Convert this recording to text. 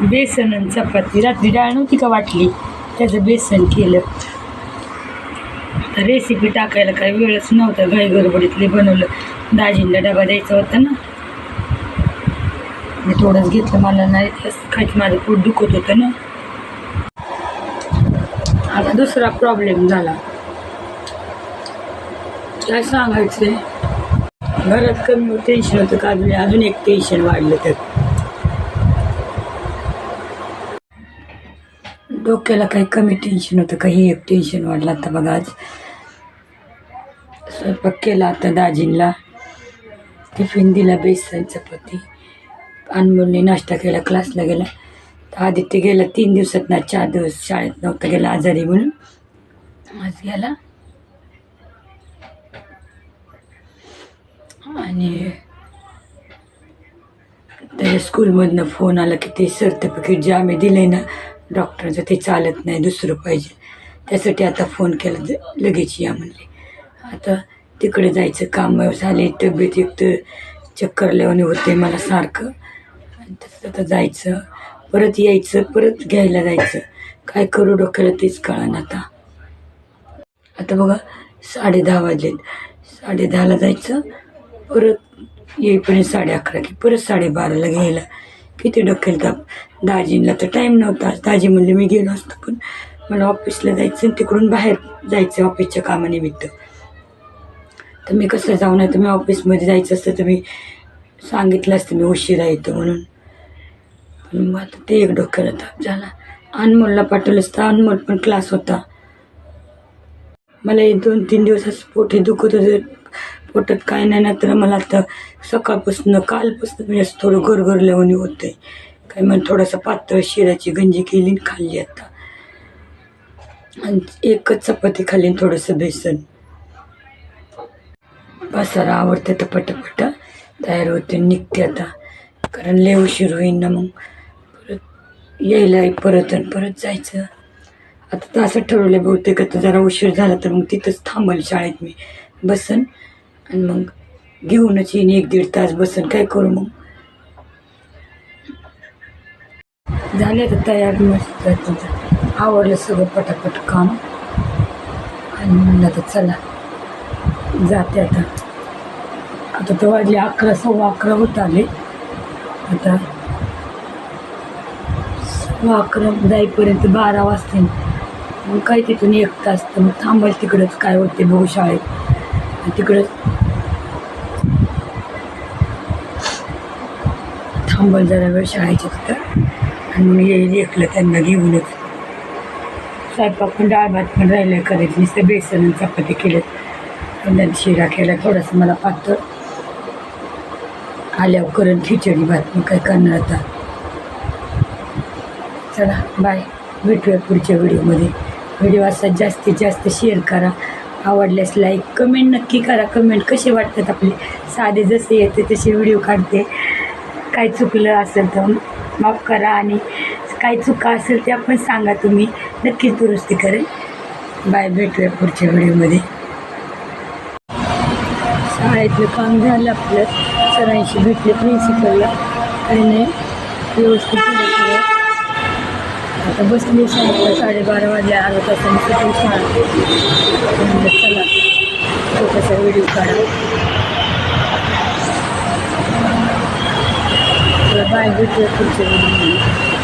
बेसन आणि चपाती रात्री डाळ नव्हती का वाटली? त्याचं बेसन केलं. तर रेसिपी टाकायला काही वेळच नव्हता. घाई गडबडीतले बनवलं. दाजींना डबा द्यायचा होता ना. मी थोडंच घेतलं. मला नाही खायचं. माझं पोट दुखत होतं ना. आता दुसरा प्रॉब्लेम झाला. काय सांगायचंय? घरात कमी टेन्शन होतं का? अजून अजून एक टेन्शन वाढलं तर डोक्याला काही कमी टेन्शन होतं काही एक टेन्शन वाढलं आता बघा आज. स्वयंपाक केला आता दाजींला टिफिन दिला बेसन चपाती. अनमोलने नाश्ता केला क्लासला गेला. तर आदित्य गेला तीन दिवसात ना चार दिवस शाळेत नव्हता गेला आजारी म्हणून. आज गेला. आणि त्याच्या स्कूलमधनं फोन आला की ते सर्टिफिकेट जे आम्ही दिले ना डॉक्टरांचं ते चालत नाही दुसरं पाहिजे. त्यासाठी आता फोन केला ज- लगेच या म्हणले. आता तिकडे जायचं काम झाले तब्येत एक तर चक्कर लावणे होते मला सारखं. आणि तसं आता जायचं परत यायचं परत घ्यायला जायचं. काय करू डोक्याला तेच कळण आता. आता बघा साडे दहा वाजलेत. साडे दहाला जायचं परत येईपर्यंत साडे अकरा की परत साडेबाराला घ्यायला. किती डोक्याला ताप दाजींना तर टाईम नव्हता. दाजी म्हणले मी गेलो असतो पण मला ऑफिसला जायचं आणि तिकडून बाहेर जायचं ऑफिसच्या कामानिमित्त. तर मी कसं जाऊ? नाही तर मी ऑफिसमध्ये जायचं असतं तर मी सांगितलं असतं मी उशिरा येतो म्हणून. पण मग आता ते एक डोक्याला ताप झाला. अनमोलला पाठवलं असतं. अनमोल पण क्लास होता. मला हे दोन तीन दिवस असं दुखत होतं. पोटात काय नाही ना तर मला आता सकाळपासून कालपासून म्हणजे असं थोडं गरगरल्यावानी होतं आहे काय मग थोडंसं पातळ शिराची गंजी केली खाल्ली आता. आणि एकच चपाती खाली थोडंसं बेसन. बसायला आवडते तर पटापट तयार होते निघते आता. कारण लय उशीर होईन ना मग. परत यायला परत आणि परत जायचं. आता तर असं ठरवलं बहुतेक आता जरा उशीर झाला तर मग तिथंच थांबल शाळेत मी. बसन आणि मग घेऊनच येईन एक दीड तास बसून काय करू मग? झाले तर तयार मस्त आवडलं सगळं पटापट काम. आणि म्हणलं तर चला जाते आता. आता तर वाजले अकरा सव्वा अकरा होत आले. आता सव्वा अकरा जाईपर्यंत बारा वाजते. मग काय तिथून एक तास तर मग थांबायचं तिकडंच काय होते बघू शाळेत. तिकडंच थांबल जरा वेळ शाळेच्या तिथं. आणि मग येईल एकलं त्यांना घेऊनच. स्वयंपाक पण डाळ भात पण राहिलं करायचं नुसतं बेसन आणि चपाती केलेत पुन्हा शिरा केला थोडासा मला पातळ. आल्यावर करून खिचडी भात मी काय करणार आता? चला बाय भेटूया पुढच्या व्हिडिओमध्ये. व्हिडिओ असा जास्तीत जास्त शेअर करा. आवडल्यास लाईक कमेंट नक्की करा. कमेंट कसे वाटतात आपले? साधे जसे येते तसे व्हिडिओ काढते. काय चुकलं असेल तर माफ करा आणि काय चुका असेल ते आपण सांगा तुम्ही. नक्कीच दुरुस्ती करेल बाय भेटूया पुढच्या व्हिडिओमध्ये. शाळेतलं काम झालं आपलं. सरांशी भेटले प्रिन्सिपलला काही नाही. व्यवस्थित आता बसली शाळेला साडेबारा वाजले अर्धा तासाने सुटेल शाळा. चला चला छोटासा व्हिडिओ काढा. every trip into